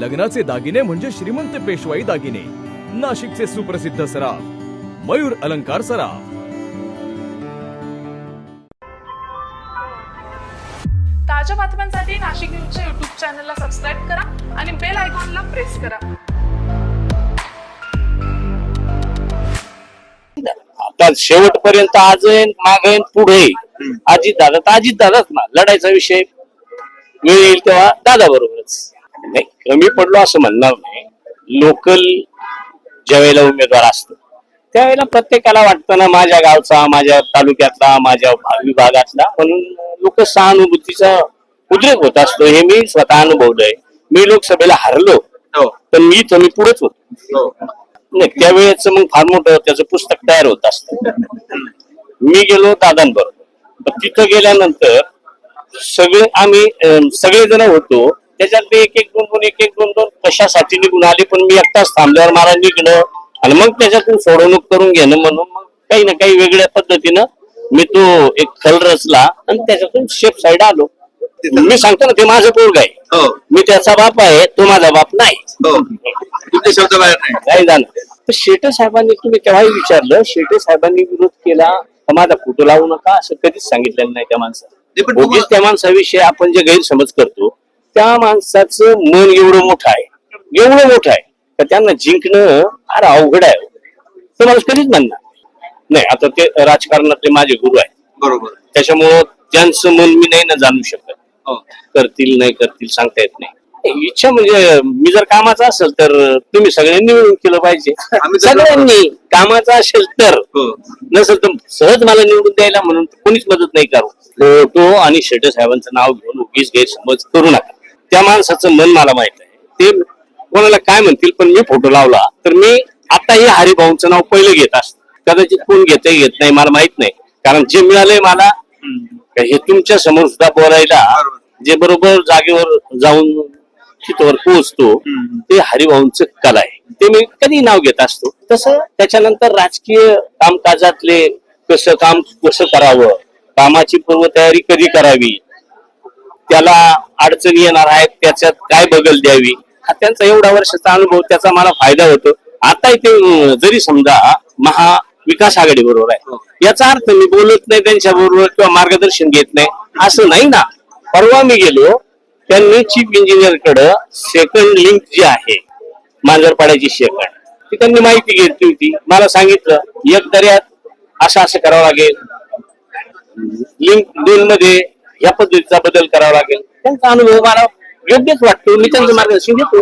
लग्नाचे दागिने म्हणजे श्रीमंत पेशवाई दागिने. नाशिकचे सुप्रसिद्ध सराफ मयूर अलंकार सराफ. ताज्या बातम्यांसाठी नाशिक न्यूजच्या युट्यूब चॅनलला सबस्क्राईब करा आणि बेल आयकॉनला प्रेस करा. आता शेवटपर्यंत आज येईन माग पुढे अजित दादा तर अजित दादाच ना लढायचा विषय. वेळ येईल तेव्हा दादा बरोबरच नाही कमी पडलो असं म्हणणार नाही. लोकल ज्या वेळेला उमेदवार असतो त्यावेळेला प्रत्येकाला वाटतं ना माझ्या गावचा माझ्या तालुक्यातला माझ्या विभागातला. म्हणून लोक सहानुभूतीचा उद्रेक होत असतो हे मी स्वतः अनुभवलंय. मी लोकसभेला हरलो पण मी तर मी पुढेच होतो. नाही त्यावेळेच मग फार मोठं त्याचं पुस्तक तयार होत असत. मी गेलो दादांबरोबर. तिथं गेल्यानंतर सगळे आम्ही सगळेजण होतो. त्याच्यात एक एक दोन दोन एक एक दोन दोन कशासाठी निघून आले पण मी एकटाच थांबल्यावर मला निघणं आणि मग त्याच्यातून सोडवणूक करून घेणं म्हणून मग काही ना काही वेगळ्या पद्धतीनं मी तो एक खल रचला आणि त्याच्यातून शेप साईड आलो. मी सांगतो ना ते माझं पोरग आहे. हो. मी त्याचा बाप आहे तो माझा बाप नाही. हो. नाही. तर शेटे साहेबांनी तुम्ही तेव्हाही विचारलं शेटे साहेबांनी विरोध केला तर माझा फोटो लावू नका असं कधीच सांगितलेलं नाही त्या माणसाला त्या माणसाविषयी आपण जे गैरसमज करतो त्या माणसाचं मन एवढं मोठं आहे एवढं मोठं आहे तर त्यांना जिंकणं फार अवघड आहे. तो माणूस कधीच म्हणणार नाही. आता ते राजकारणातले माझे गुरु आहेत. बरोबर. त्याच्यामुळं त्यांचं मन मी नाही ना जाणू शकत. हो. करतील नाही करतील सांगता येत नाही. इच्छा म्हणजे मी जर कामाचा असेल तर तुम्ही सगळ्यांनी मिळून केलं पाहिजे. सगळ्यांनी कामाचा असेल तर. हो. नसेल तर सहज मला निवडून द्यायला म्हणून कोणीच मदत नाही करू. फोटो आणि शेटे साहेबांचं नाव घेऊन उगीच गैरसमज करू नका. त्या माणसाचं मन मला माहीत आहे. ते कोणाला काय म्हणतील पण मी फोटो लावला तर मी आताही हरिभाऊंचं नाव पहिलं घेत असत कदाचित कोण घेते घेत नाही मला माहीत नाही. कारण जे मिळालंय मला हे तुमच्यासमोर सुद्धा बोलायला जे बरोबर जागेवर जाऊन तिथवर पोहोचतो ते हरिभाऊंचं कला आहे. ते मी कधी नाव घेत असतो. तसं त्याच्यानंतर राजकीय कामकाजातले कसं काम कसं करावं कामाची पूर्वतयारी कधी करावी त्याला अडचणी येणार आहेत त्याच्यात काय बदल द्यावी? हा त्यांचा एवढा वर्षाचा अनुभव त्याचा मला फायदा होतो. आता ते जरी समजा महाविकास आघाडी बरोबर आहे याचा अर्थ मी बोलत नाही त्यांच्या बरोबर किंवा मार्गदर्शन घेत नाही असं नाही ना. परवा मी गेलो त्यांनी चीफ इंजिनियरकडे सेकंड लिंक जी आहे मांजरपाड्याची सेकंड ती त्यांनी माहिती घेतली होती. मला सांगितलं एक दर्यात असं असं करावं लागेल. लिंक दोन मध्ये या पद्धतीचा बदल करावा लागेल. त्यांचा अनुभव मला योग्यच वाटतो. मी त्यांचं मार्गदर्शन घेतो.